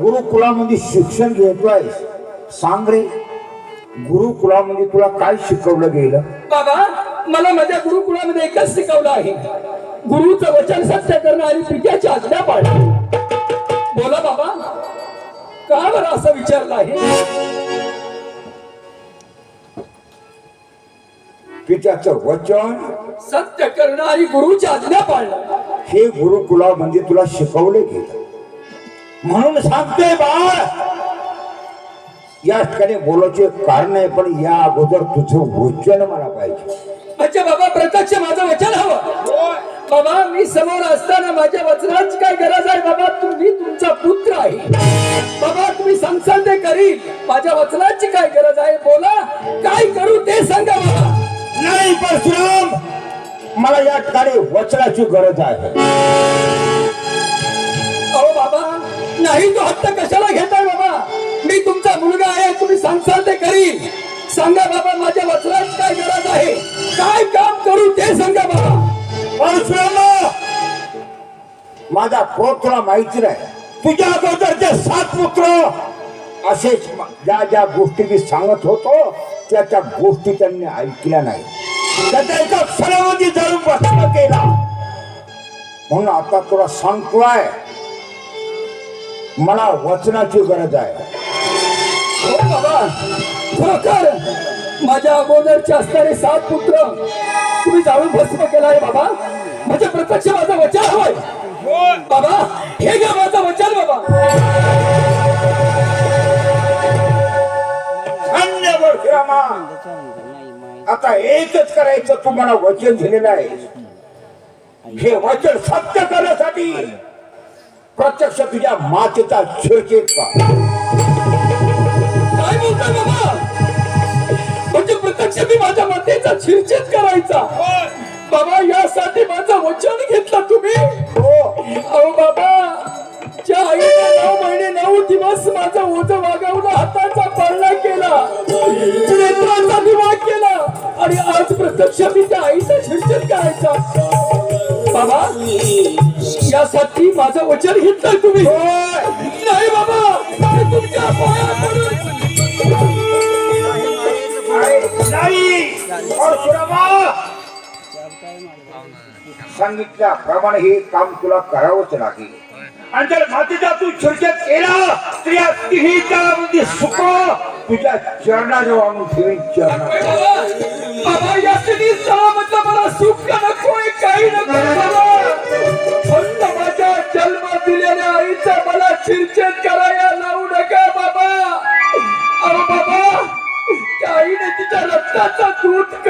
गुरुकुलामध्ये शिक्षण घेतोय. सांग रे गुरुकुलामध्ये तुला काय शिकवलं गेलं? बाबा मला माझ्या गुरुकुळामध्ये एकच शिकवलं आहे. गुरुचं वचन सत्य करणं आणि पित्याची आज्ञा पाळणं. बोला बाबा का बरं असं विचारलं आहे? पित्याचं वचन सत्य करणं आणि गुरुची आज्ञा पाळणं. हे गुरुकुलामध्ये तुला शिकवलं गेलं. म्हणून सांगते बाळ या ठिकाणी बोलायचे कारण आहे पण या अगोदर तुझं वचन मला पाहिजे. अच्छा बाबा प्रत्यक्ष माझं वचन हवं. बाबा मी समोर असताना माझ्या वचनाची काय गरज आहे? बाबा तुम्ही तुमचा पुत्र आहे. बाबा तुम्ही सांगसाल ते करील. माझ्या वचनाची काय गरज आहे? बोला. काय करू ते सांगा बाबा. नाही परशुराम मला या ठिकाणी वचनाची गरज आहे. नाही तो हत्या कशाला घेताय बाबा? मी तुमचा मुलगा आहे तुम्ही सांगसाल ते करीन. सांगा बाबा माझ्या वचनात काय गरज आहे? काय काम करू ते सांगा बाबा. परशुरामा माझा पोत तुला माहिती नाही. तुझ्या अगोदरचे सात पुत्र असेच ज्या ज्या गोष्टी मी सांगत होतो त्या त्या गोष्टी त्यांनी ऐकल्या नाही. त्याच्या एका क्षणामध्ये जाऊन प्रश्न केला. म्हणून आता तुला सांगतोय मला वचनाची गरज आहे. हो बाबा. माझ्या अगोदरचे असणारे सात पुत्र तुम्ही जाळून भस्म केलाय बाबा. म्हणजे प्रत्यक्ष माझं वचन हवंय बाबा हे घ्या माझं वचन बाबा. धन्य आता एकच करायचं तू मला वचन दिलेलं आहे. हे वचन सत्य करण्यासाठी प्रत्यक्ष तुझ्या मातेचा शिरकेत का काय बोलताय बाबा? म्हणजे प्रत्यक्ष मी माझ्या मातेचा छिरछेद करायचा. बाबा यासाठी माझं वचन घेतलं तुम्ही? हो. अहो बाबा ज्या आईने नऊ महिने नऊ दिवस माझं ओझ वागवलं हाताचा पाळणा केला नेत्राचा दिवा केला आणि आज प्रत्यक्ष मी त्या आईचा छिरछेद करायचा. यासाठी माझं वचन घेतलंय तुम्ही. नाही बाबा तुमच्या सांगितल्याप्रमाणे हे काम तुला करावंच लागेल. आणि जर मातीचा तू छिरकेत केला तर या तिन्हीच्या मध्ये सुख तुझ्या चरणाजवळ आणून ठेवीन चरणा बाबा या स्थितीत मला सुख नकोय काही नको